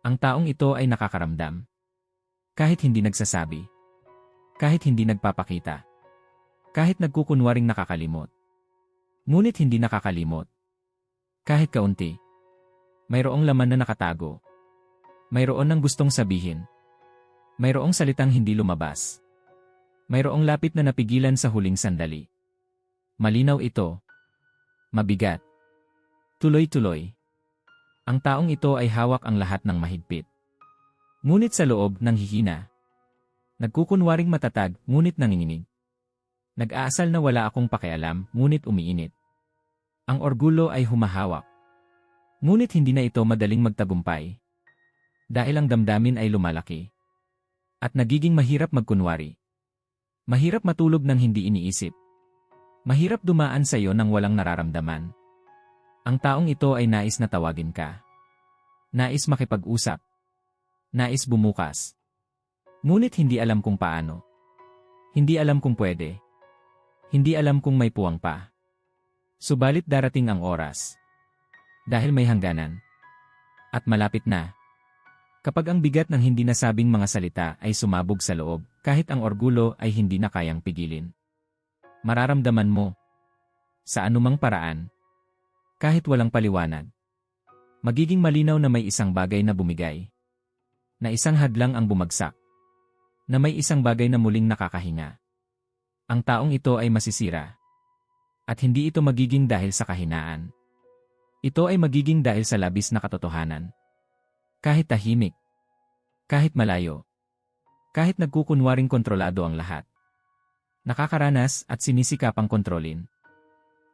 Ang taong ito ay nakakaramdam. Kahit hindi nagsasabi. Kahit hindi nagpapakita. Kahit nagkukunwaring nakakalimot. Ngunit hindi nakakalimot. Kahit kaunti. Mayroong laman na nakatago. Mayroon ng gustong sabihin. Mayroong salitang hindi lumabas. Mayroong lapit na napigilan sa huling sandali. Malinaw ito. Mabigat. Tuloy-tuloy. Ang taong ito ay hawak ang lahat ng mahigpit. Ngunit sa loob ng hihina. Nagkukunwaring matatag, ngunit nanginginig. Nag-aasal na wala akong pakialam, ngunit umiinit. Ang orgulo ay humahawak. Ngunit hindi na ito madaling magtagumpay. Dahil ang damdamin ay lumalaki. At nagiging mahirap magkunwari. Mahirap matulog ng hindi iniisip. Mahirap dumaan sa iyo nang walang nararamdaman. Ang taong ito ay nais na tawagin ka. Nais makipag-usap. Nais bumukas. Ngunit hindi alam kung paano. Hindi alam kung pwede. Hindi alam kung may puwang pa. Subalit darating ang oras. Dahil may hangganan. At malapit na. Kapag ang bigat ng hindi nasabing mga salita ay sumabog sa loob, kahit ang orgulo ay hindi na kayang pigilin. Mararamdaman mo. Sa anumang paraan. Kahit walang paliwanag. Magiging malinaw na may isang bagay na bumigay. Na isang hadlang ang bumagsak. Na may isang bagay na muling nakakahinga. Ang taong ito ay masisira. At hindi ito magiging dahil sa kahinaan. Ito ay magiging dahil sa labis na katotohanan. Kahit tahimik. Kahit malayo. Kahit nagkukunwaring kontrolado ang lahat nakakaranas at sinisikapang kontrolin.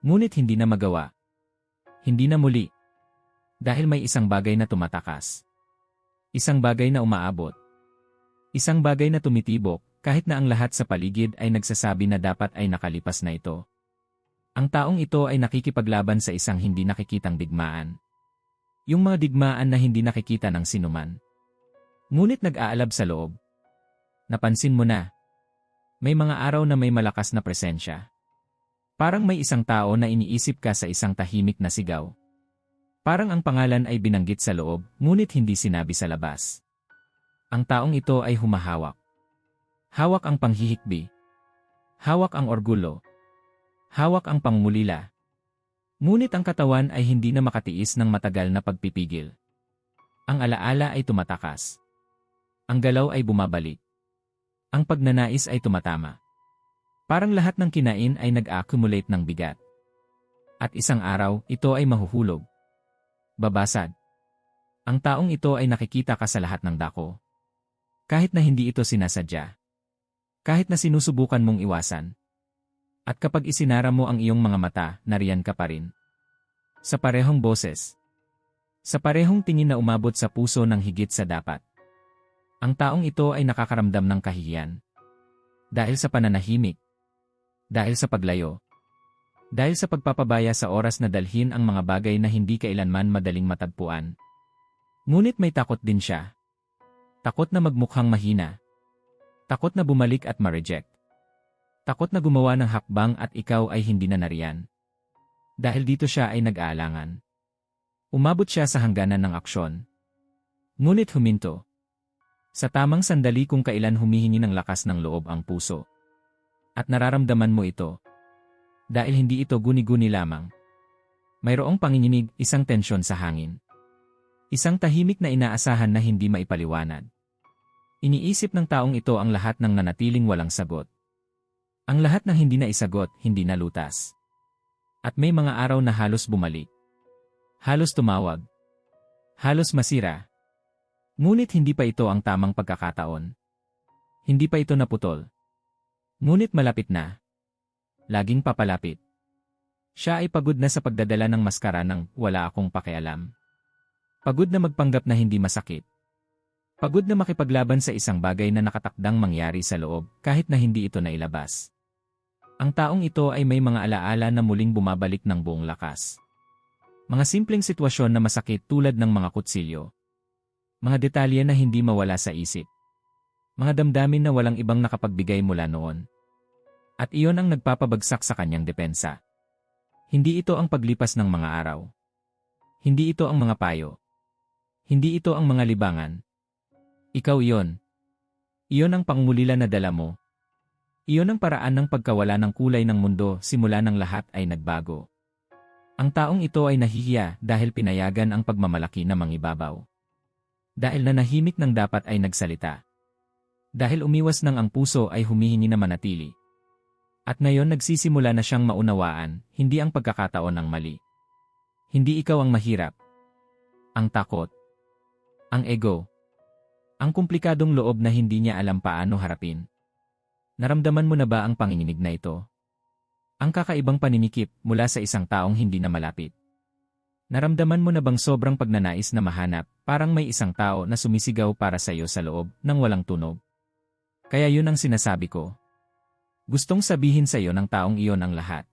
Ngunit hindi na magawa. Hindi na muli. Dahil may isang bagay na tumatakas. Isang bagay na umaabot. Isang bagay na tumitibok kahit na ang lahat sa paligid ay nagsasabi na dapat ay nakalipas na ito. Ang taong ito ay nakikipaglaban sa isang hindi nakikitang digmaan. Yung mga digmaan na hindi nakikita ng sinuman. Ngunit nag-aalab sa loob. Napansin mo na, may mga araw na may malakas na presensya. Parang may isang tao na iniisip ka sa isang tahimik na sigaw. Parang ang pangalan ay binanggit sa loob, ngunit hindi sinabi sa labas. Ang taong ito ay humahawak. Hawak ang panghihikbi. Hawak ang orgulo. Hawak ang pangmulila. Ngunit ang katawan ay hindi na makatiis ng matagal na pagpipigil. Ang alaala ay tumatakas. Ang galaw ay bumabalik. Ang pagnanais ay tumatama. Parang lahat ng kinain ay nag-accumulate ng bigat. At isang araw, ito ay mahuhulog. Babasad. Ang taong ito ay nakikita ka sa lahat ng dako. Kahit na hindi ito sinasadya. Kahit na sinusubukan mong iwasan. At kapag isinara mo ang iyong mga mata, nariyan ka pa rin. Sa parehong boses. Sa parehong tingin na umabot sa puso ng higit sa dapat. Ang taong ito ay nakakaramdam ng kahihiyan. Dahil sa pananahimik. Dahil sa paglayo. Dahil sa pagpapabaya sa oras na dalhin ang mga bagay na hindi kailanman madaling matagpuan. Ngunit may takot din siya. Takot na magmukhang mahina. Takot na bumalik at ma-reject. Takot na gumawa ng hakbang at ikaw ay hindi na nariyan. Dahil dito siya ay nag-aalangan. Umabot siya sa hangganan ng aksyon. Ngunit huminto. Sa tamang sandali kung kailan humihingi ng lakas ng loob ang puso. At nararamdaman mo ito. Dahil hindi ito guni-guni lamang. Mayroong panginginig, isang tensyon sa hangin. Isang tahimik na inaasahan na hindi maipaliwanag. Iniisip ng taong ito ang lahat ng nanatiling walang sagot. Ang lahat ng hindi na isagot, hindi na lutas. At may mga araw na halos bumalik. Halos tumawag. Halos masira. Ngunit hindi pa ito ang tamang pagkakataon. Hindi pa ito naputol. Ngunit malapit na. Laging papalapit. Siya ay pagod na sa pagdadala ng maskara ng wala akong pakialam. Pagod na magpanggap na hindi masakit. Pagod na makipaglaban sa isang bagay na nakatakdang mangyari sa loob kahit na hindi ito nailabas. Ang taong ito ay may mga alaala na muling bumabalik ng buong lakas. Mga simpleng sitwasyon na masakit tulad ng mga kutsilyo, mga detalye na hindi mawala sa isip. Mga damdamin na walang ibang nakapagbigay mula noon. At iyon ang nagpapabagsak sa kanyang depensa. Hindi ito ang paglipas ng mga araw. Hindi ito ang mga payo. Hindi ito ang mga libangan. Ikaw iyon. Iyon ang pangulila na dala mo. Iyon ang paraan ng pagkawala ng kulay ng mundo simula ng lahat ay nagbago. Ang taong ito ay nahihiya dahil pinayagan ang pagmamalaki na mangibabaw. Dahil nanahimik ng dapat ay nagsalita. Dahil umiwas ng ang puso ay humihingi na manatili. At ngayon nagsisimula na siyang maunawaan, hindi ang pagkakataon ng mali. Hindi ikaw ang mahirap. Ang takot. Ang ego. Ang komplikadong loob na hindi niya alam paano harapin. Naramdaman mo na ba ang panginginig na ito? Ang kakaibang paninikip mula sa isang taong hindi na malapit. Naramdaman mo na bang sobrang pagnanais na mahanap, parang may isang tao na sumisigaw para sa iyo sa loob nang walang tunog? Kaya yun ang sinasabi ko. Gustong sabihin sa iyo ng taong iyon ang lahat.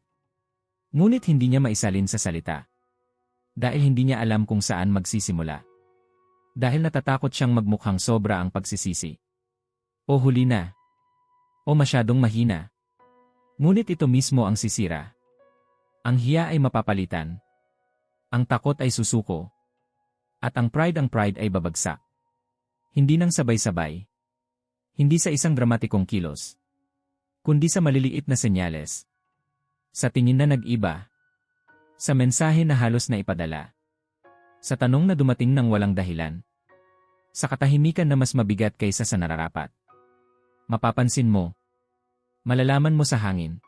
Ngunit hindi niya maisalin sa salita. Dahil hindi niya alam kung saan magsisimula. Dahil natatakot siyang magmukhang sobra ang pagsisisi. O huli na. O masyadong mahina. Ngunit ito mismo ang sisira. Ang hiya ay mapapalitan. Ang takot ay susuko. At ang pride ang pride ay babagsak. Hindi nang sabay-sabay. Hindi sa isang dramatikong kilos. Kundi sa maliliit na senyales. Sa tingin na nag-iba. Sa mensahe na halos na ipadala. Sa tanong na dumating ng walang dahilan. Sa katahimikan na mas mabigat kaysa sa nararapat. Mapapansin mo, Malalaman mo sa hangin.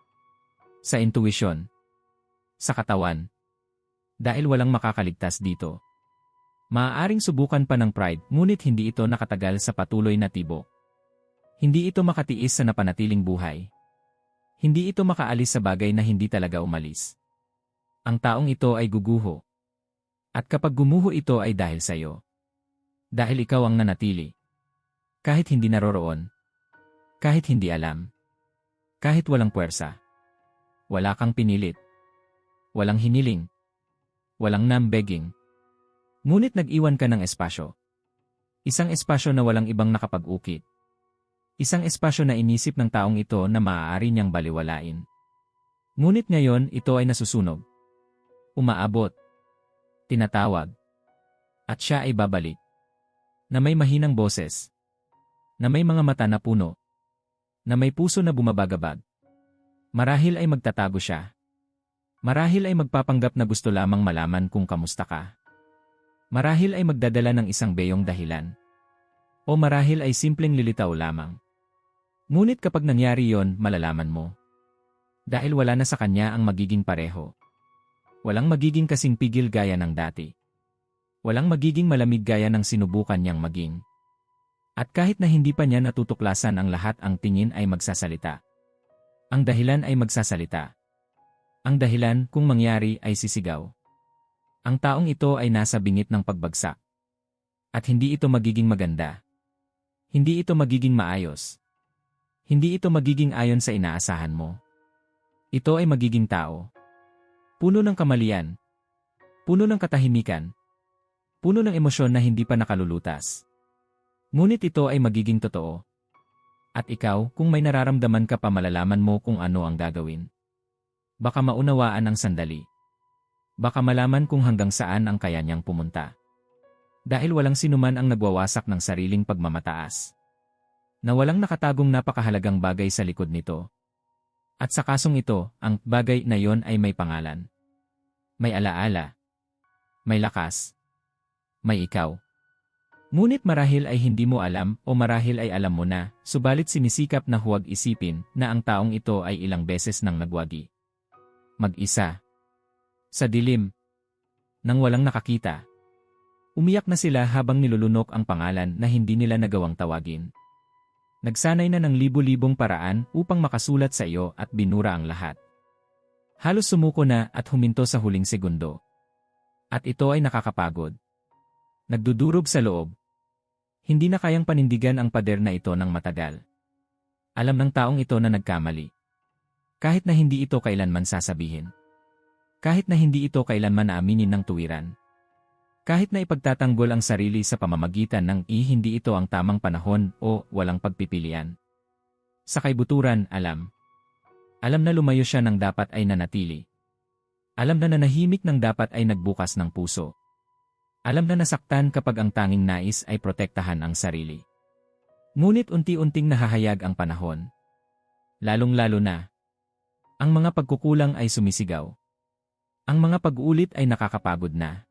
Sa intuition. Sa katawan. Dahil walang makakaligtas dito. Maaaring subukan pa ng pride ngunit hindi ito nakatagal sa patuloy na tibo. Hindi ito makatiis sa napanatiling buhay. Hindi ito makaalis sa bagay na hindi talaga umalis. Ang taong ito ay guguho. At kapag gumuho ito ay dahil sa iyo. Dahil ikaw ang nanatili. Kahit hindi naroroon. Kahit hindi alam. Kahit walang puwersa. Wala kang pinilit. Walang hiniling. Walang nam-begging. Ngunit nag-iwan ka ng espasyo. Isang espasyo na walang ibang nakapag-ukit. Isang espasyo na inisip ng taong ito na maaari niyang baliwalain. Ngunit ngayon ito ay nasusunog. Umaabot. Tinatawag. At siya ay babalik. Na may mahinang boses. Na may mga mata na puno na may puso na bumabagabag. Marahil ay magtatago siya. Marahil ay magpapanggap na gusto lamang malaman kung kamusta ka. Marahil ay magdadala ng isang beyong dahilan. O marahil ay simpleng lilitaw lamang. Ngunit kapag nangyari yon, malalaman mo. Dahil wala na sa kanya ang magiging pareho. Walang magiging kasing pigil gaya ng dati. Walang magiging malamig gaya ng sinubukan niyang maging. At kahit na hindi pa niya natutuklasan ang lahat ang tingin ay magsasalita. Ang dahilan ay magsasalita. Ang dahilan kung mangyari ay sisigaw. Ang taong ito ay nasa bingit ng pagbagsak. At hindi ito magiging maganda. Hindi ito magiging maayos. Hindi ito magiging ayon sa inaasahan mo. Ito ay magiging tao. Puno ng kamalian. Puno ng katahimikan. Puno ng emosyon na hindi pa nakalulutas. Ngunit ito ay magiging totoo. At ikaw, kung may nararamdaman ka pa malalaman mo kung ano ang gagawin. Baka maunawaan ang sandali. Baka malaman kung hanggang saan ang kaya niyang pumunta. Dahil walang sinuman ang nagwawasak ng sariling pagmamataas. Na walang nakatagong napakahalagang bagay sa likod nito. At sa kasong ito, ang bagay na yon ay may pangalan. May alaala. May lakas. May ikaw. Ngunit marahil ay hindi mo alam o marahil ay alam mo na, subalit sinisikap na huwag isipin na ang taong ito ay ilang beses nang nagwagi. Mag-isa. Sa dilim. Nang walang nakakita. Umiyak na sila habang nilulunok ang pangalan na hindi nila nagawang tawagin. Nagsanay na ng libu-libong paraan upang makasulat sa iyo at binura ang lahat. Halos sumuko na at huminto sa huling segundo. At ito ay nakakapagod. Nagdudurog sa loob, hindi na kayang panindigan ang pader na ito ng matagal. Alam ng taong ito na nagkamali. Kahit na hindi ito kailanman sasabihin. Kahit na hindi ito kailanman aaminin ng tuwiran. Kahit na ipagtatanggol ang sarili sa pamamagitan ng i hindi ito ang tamang panahon o walang pagpipilian. Sa kaibuturan, alam. Alam na lumayo siya ng dapat ay nanatili. Alam na nanahimik ng dapat ay nagbukas ng puso. Alam na nasaktan kapag ang tanging nais ay protektahan ang sarili. Ngunit unti-unting nahahayag ang panahon. Lalong-lalo na. Ang mga pagkukulang ay sumisigaw. Ang mga pag-ulit ay nakakapagod na.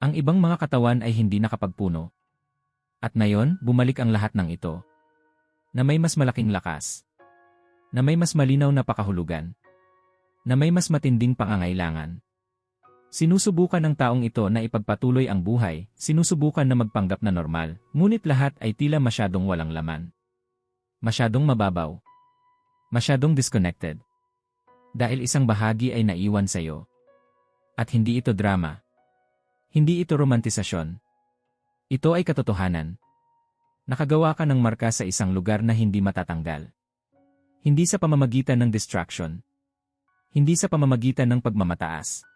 Ang ibang mga katawan ay hindi nakapagpuno. At ngayon, bumalik ang lahat ng ito. Na may mas malaking lakas. Na may mas malinaw na pakahulugan. Na may mas matinding pangangailangan. Sinusubukan ng taong ito na ipagpatuloy ang buhay, sinusubukan na magpanggap na normal, ngunit lahat ay tila masyadong walang laman. Masyadong mababaw. Masyadong disconnected. Dahil isang bahagi ay naiwan sa iyo. At hindi ito drama. Hindi ito romantisasyon. Ito ay katotohanan. Nakagawa ka ng marka sa isang lugar na hindi matatanggal. Hindi sa pamamagitan ng distraction. Hindi sa pamamagitan ng pagmamataas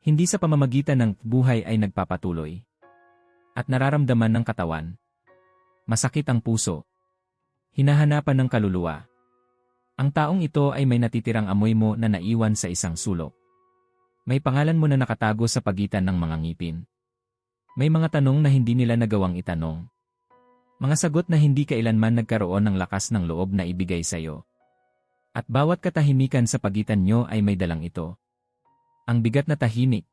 hindi sa pamamagitan ng buhay ay nagpapatuloy. At nararamdaman ng katawan. Masakit ang puso. Hinahanapan ng kaluluwa. Ang taong ito ay may natitirang amoy mo na naiwan sa isang sulok. May pangalan mo na nakatago sa pagitan ng mga ngipin. May mga tanong na hindi nila nagawang itanong. Mga sagot na hindi kailanman nagkaroon ng lakas ng loob na ibigay sa iyo. At bawat katahimikan sa pagitan nyo ay may dalang ito. Ang bigat na tahimik.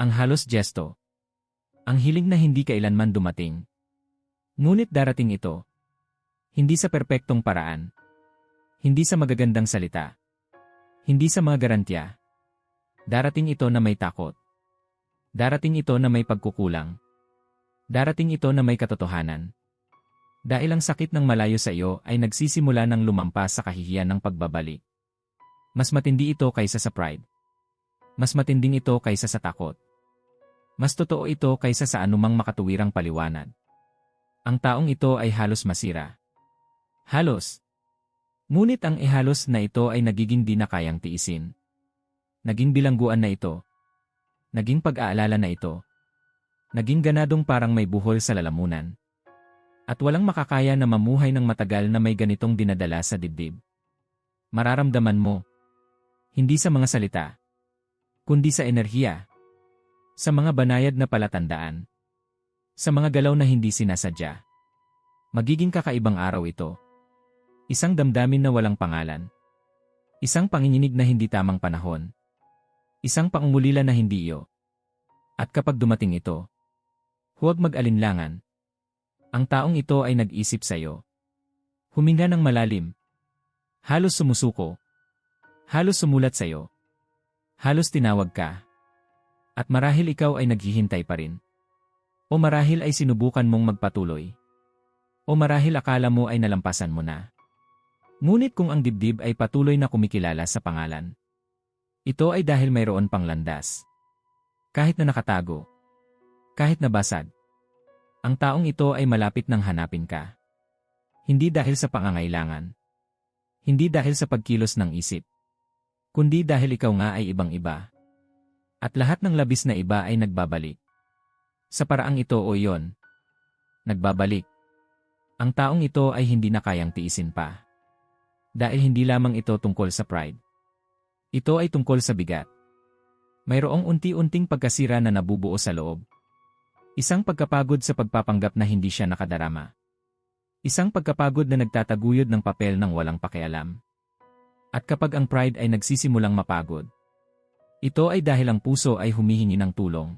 Ang halos gesto. Ang hiling na hindi kailanman dumating. Ngunit darating ito. Hindi sa perpektong paraan. Hindi sa magagandang salita. Hindi sa mga garantya. Darating ito na may takot. Darating ito na may pagkukulang. Darating ito na may katotohanan. Dahil ang sakit ng malayo sa iyo ay nagsisimula ng lumampas sa kahihiyan ng pagbabalik. Mas matindi ito kaysa sa pride. Mas matinding ito kaysa sa takot. Mas totoo ito kaysa sa anumang makatuwirang paliwanag. Ang taong ito ay halos masira. Halos. Ngunit ang ihalos na ito ay nagiging di na kayang tiisin. Naging bilangguan na ito. Naging pag-aalala na ito. Naging ganadong parang may buhol sa lalamunan. At walang makakaya na mamuhay ng matagal na may ganitong dinadala sa dibdib. Mararamdaman mo. Hindi sa mga salita kundi sa enerhiya. Sa mga banayad na palatandaan. Sa mga galaw na hindi sinasadya. Magiging kakaibang araw ito. Isang damdamin na walang pangalan. Isang panginginig na hindi tamang panahon. Isang pangungulila na hindi iyo. At kapag dumating ito, huwag mag-alinlangan. Ang taong ito ay nag-isip sa iyo. Huminga ng malalim. Halos sumusuko. Halos sumulat sa iyo. Halos tinawag ka. At marahil ikaw ay naghihintay pa rin. O marahil ay sinubukan mong magpatuloy. O marahil akala mo ay nalampasan mo na. Ngunit kung ang dibdib ay patuloy na kumikilala sa pangalan. Ito ay dahil mayroon pang landas. Kahit na nakatago. Kahit na basag. Ang taong ito ay malapit nang hanapin ka. Hindi dahil sa pangangailangan. Hindi dahil sa pagkilos ng isip kundi dahil ikaw nga ay ibang-iba. At lahat ng labis na iba ay nagbabalik. Sa paraang ito o iyon, nagbabalik. Ang taong ito ay hindi na kayang tiisin pa. Dahil hindi lamang ito tungkol sa pride. Ito ay tungkol sa bigat. Mayroong unti-unting pagkasira na nabubuo sa loob. Isang pagkapagod sa pagpapanggap na hindi siya nakadarama. Isang pagkapagod na nagtataguyod ng papel ng walang pakialam. At kapag ang pride ay nagsisimulang mapagod, ito ay dahil ang puso ay humihingi ng tulong.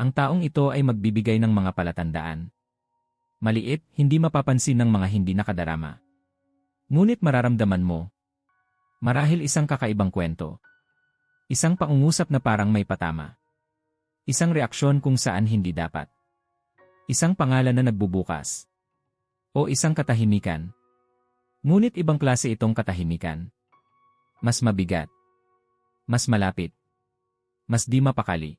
Ang taong ito ay magbibigay ng mga palatandaan. Maliit, hindi mapapansin ng mga hindi nakadarama. Ngunit mararamdaman mo. Marahil isang kakaibang kwento. Isang pangungusap na parang may patama. Isang reaksyon kung saan hindi dapat. Isang pangalan na nagbubukas. O isang katahimikan Ngunit ibang klase itong katahimikan. Mas mabigat. Mas malapit. Mas di mapakali.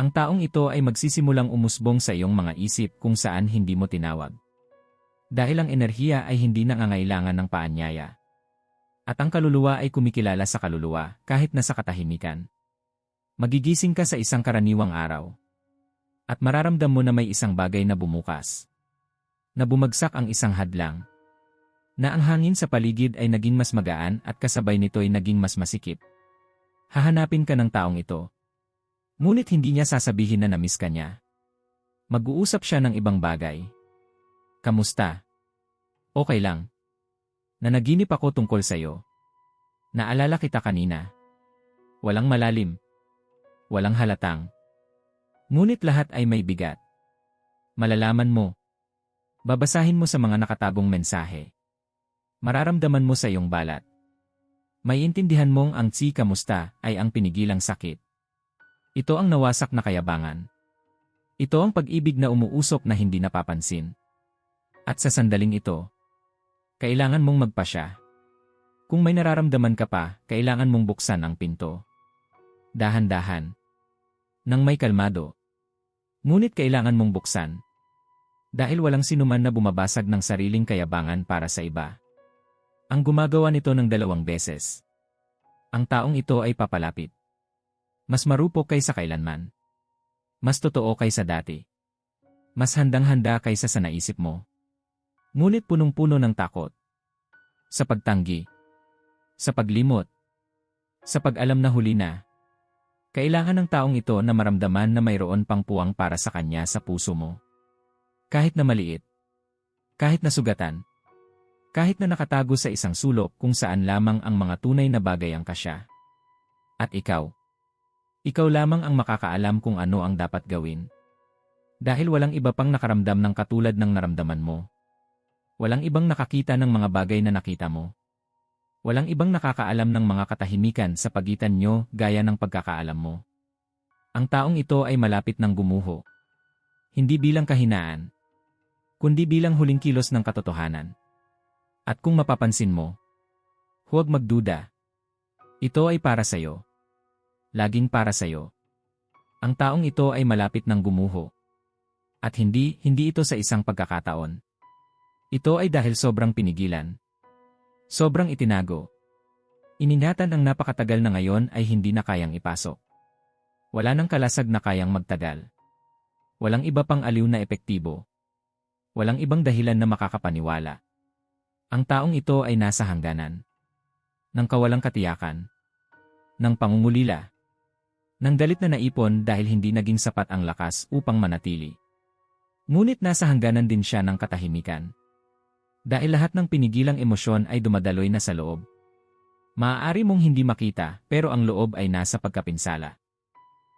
Ang taong ito ay magsisimulang umusbong sa iyong mga isip kung saan hindi mo tinawag. Dahil ang enerhiya ay hindi nangangailangan ng paanyaya. At ang kaluluwa ay kumikilala sa kaluluwa kahit nasa katahimikan. Magigising ka sa isang karaniwang araw. At mararamdam mo na may isang bagay na bumukas. Na bumagsak ang isang hadlang na ang hangin sa paligid ay naging mas magaan at kasabay nito ay naging mas masikip. Hahanapin ka ng taong ito. Ngunit hindi niya sasabihin na namiss ka niya. Mag-uusap siya ng ibang bagay. Kamusta? Okay lang. Nanaginip ako tungkol sa'yo. Naalala kita kanina. Walang malalim. Walang halatang. Ngunit lahat ay may bigat. Malalaman mo. Babasahin mo sa mga nakatagong mensahe. Mararamdaman mo sa iyong balat. May intindihan mong ang tsi kamusta ay ang pinigilang sakit. Ito ang nawasak na kayabangan. Ito ang pag-ibig na umuusok na hindi napapansin. At sa sandaling ito, kailangan mong magpasya. Kung may nararamdaman ka pa, kailangan mong buksan ang pinto. Dahan-dahan. Nang may kalmado. Ngunit kailangan mong buksan. Dahil walang sinuman na bumabasag ng sariling kayabangan para sa iba. Ang gumagawa nito ng dalawang beses. Ang taong ito ay papalapit. Mas marupok kaysa kailanman. Mas totoo kaysa dati. Mas handang-handa kaysa sa naisip mo. Ngunit punong-puno ng takot. Sa pagtanggi. Sa paglimot. Sa pag-alam na huli na. Kailangan ng taong ito na maramdaman na mayroon pang puwang para sa kanya sa puso mo. Kahit na maliit. Kahit na sugatan. Kahit na nakatago sa isang sulok kung saan lamang ang mga tunay na bagay ang kasya. At ikaw. Ikaw lamang ang makakaalam kung ano ang dapat gawin. Dahil walang iba pang nakaramdam ng katulad ng naramdaman mo. Walang ibang nakakita ng mga bagay na nakita mo. Walang ibang nakakaalam ng mga katahimikan sa pagitan nyo gaya ng pagkakaalam mo. Ang taong ito ay malapit ng gumuho. Hindi bilang kahinaan, kundi bilang huling kilos ng katotohanan. At kung mapapansin mo, huwag magduda. Ito ay para sa'yo. Laging para sa'yo. Ang taong ito ay malapit ng gumuho. At hindi, hindi ito sa isang pagkakataon. Ito ay dahil sobrang pinigilan. Sobrang itinago. Ininatan ang napakatagal na ngayon ay hindi na kayang ipasok. Wala nang kalasag na kayang magtagal. Walang iba pang aliw na epektibo. Walang ibang dahilan na makakapaniwala. Ang taong ito ay nasa hangganan. Nang kawalang katiyakan. Nang pangungulila. Nang galit na naipon dahil hindi naging sapat ang lakas upang manatili. Ngunit nasa hangganan din siya ng katahimikan. Dahil lahat ng pinigilang emosyon ay dumadaloy na sa loob. Maaari mong hindi makita pero ang loob ay nasa pagkapinsala.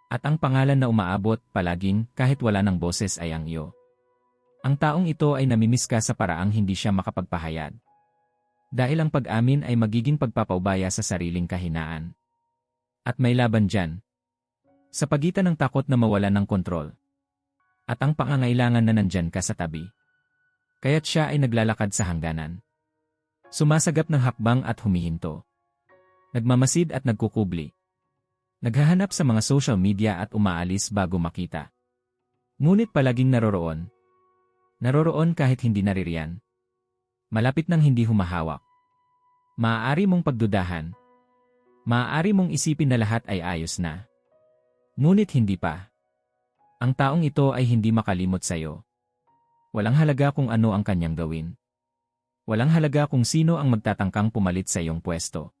At ang pangalan na umaabot palaging kahit wala ng boses ay ang iyo. Ang taong ito ay namimiss sa paraang hindi siya makapagpahayag. Dahil ang pag-amin ay magiging pagpapaubaya sa sariling kahinaan. At may laban dyan. Sa pagitan ng takot na mawala ng kontrol. At ang pangangailangan na nandyan ka sa tabi. Kaya't siya ay naglalakad sa hangganan. Sumasagap ng hakbang at humihinto. Nagmamasid at nagkukubli. Naghahanap sa mga social media at umaalis bago makita. Ngunit palaging naroroon. Naroroon kahit hindi naririyan. Malapit nang hindi humahawak. Maaari mong pagdudahan. Maaari mong isipin na lahat ay ayos na. Ngunit hindi pa. Ang taong ito ay hindi makalimot sa iyo. Walang halaga kung ano ang kanyang gawin. Walang halaga kung sino ang magtatangkang pumalit sa iyong pwesto.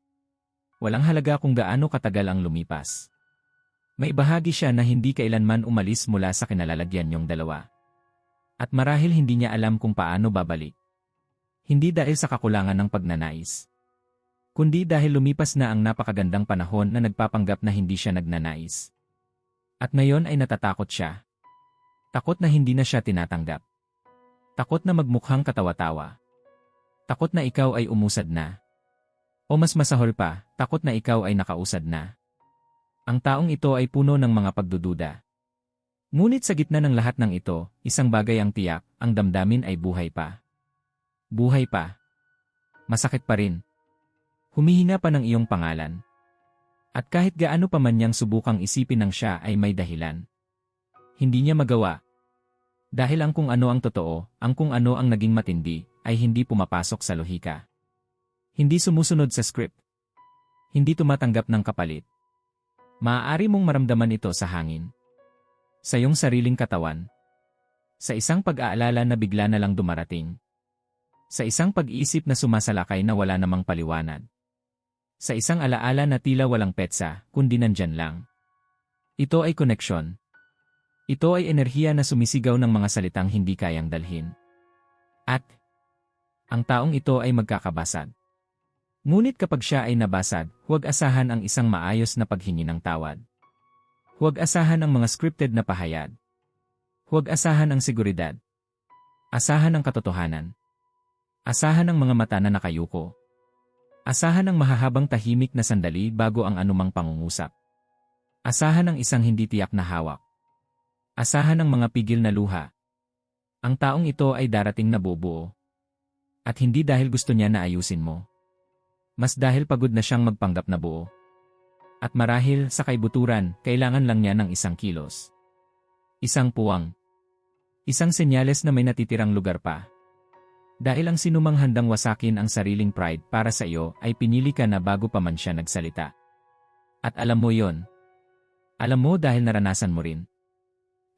Walang halaga kung gaano katagal ang lumipas. May bahagi siya na hindi kailanman umalis mula sa kinalalagyan niyong dalawa. At marahil hindi niya alam kung paano babalik. Hindi dahil sa kakulangan ng pagnanais. Kundi dahil lumipas na ang napakagandang panahon na nagpapanggap na hindi siya nagnanais. At ngayon ay natatakot siya. Takot na hindi na siya tinatanggap. Takot na magmukhang katawa-tawa. Takot na ikaw ay umusad na. O mas masahol pa, takot na ikaw ay nakausad na. Ang taong ito ay puno ng mga pagdududa. Ngunit sa gitna ng lahat ng ito, isang bagay ang tiyak, ang damdamin ay buhay pa. Buhay pa. Masakit pa rin. Humihinga pa ng iyong pangalan. At kahit gaano pa man niyang subukang isipin ng siya ay may dahilan. Hindi niya magawa, dahil ang kung ano ang totoo, ang kung ano ang naging matindi, ay hindi pumapasok sa lohika. Hindi sumusunod sa script. Hindi tumatanggap ng kapalit. Maaari mong maramdaman ito sa hangin. Sa iyong sariling katawan. Sa isang pag-aalala na bigla na lang dumarating. Sa isang pag-iisip na sumasalakay na wala namang paliwanag. Sa isang alaala na tila walang petsa, kundi nandyan lang. Ito ay koneksyon. Ito ay enerhiya na sumisigaw ng mga salitang hindi kayang dalhin. At, ang taong ito ay magkakabasag. Ngunit kapag siya ay nabasag, huwag asahan ang isang maayos na paghingi ng tawad. Huwag asahan ang mga scripted na pahayag. Huwag asahan ang seguridad. Asahan ang katotohanan. Asahan ang mga mata na nakayuko. Asahan ang mahahabang tahimik na sandali bago ang anumang pangungusap. Asahan ang isang hindi tiyak na hawak. Asahan ang mga pigil na luha. Ang taong ito ay darating na bubuo. At hindi dahil gusto niya na ayusin mo. Mas dahil pagod na siyang magpanggap na buo. At marahil sa kaibuturan, kailangan lang niya ng isang kilos. Isang puwang. Isang senyales na may natitirang lugar pa. Dahil ang sinumang handang wasakin ang sariling pride para sa iyo ay pinili ka na bago pa man siya nagsalita. At alam mo yon. Alam mo dahil naranasan mo rin.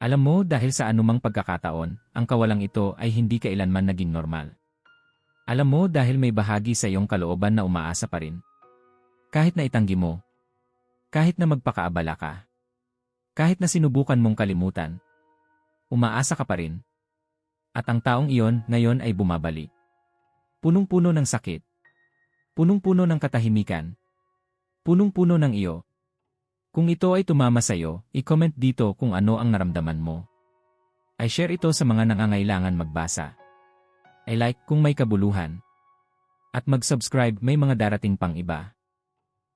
Alam mo dahil sa anumang pagkakataon, ang kawalang ito ay hindi kailanman naging normal. Alam mo dahil may bahagi sa iyong kalooban na umaasa pa rin. Kahit na itanggi mo. Kahit na magpakaabala ka. Kahit na sinubukan mong kalimutan. Umaasa ka pa rin. At ang taong iyon ngayon ay bumabalik. Punong-puno ng sakit. Punong-puno ng katahimikan. Punong-puno ng iyo. Kung ito ay tumama sa iyo, i-comment dito kung ano ang naramdaman mo. I share ito sa mga nangangailangan magbasa. I like kung may kabuluhan. At mag-subscribe may mga darating pang iba.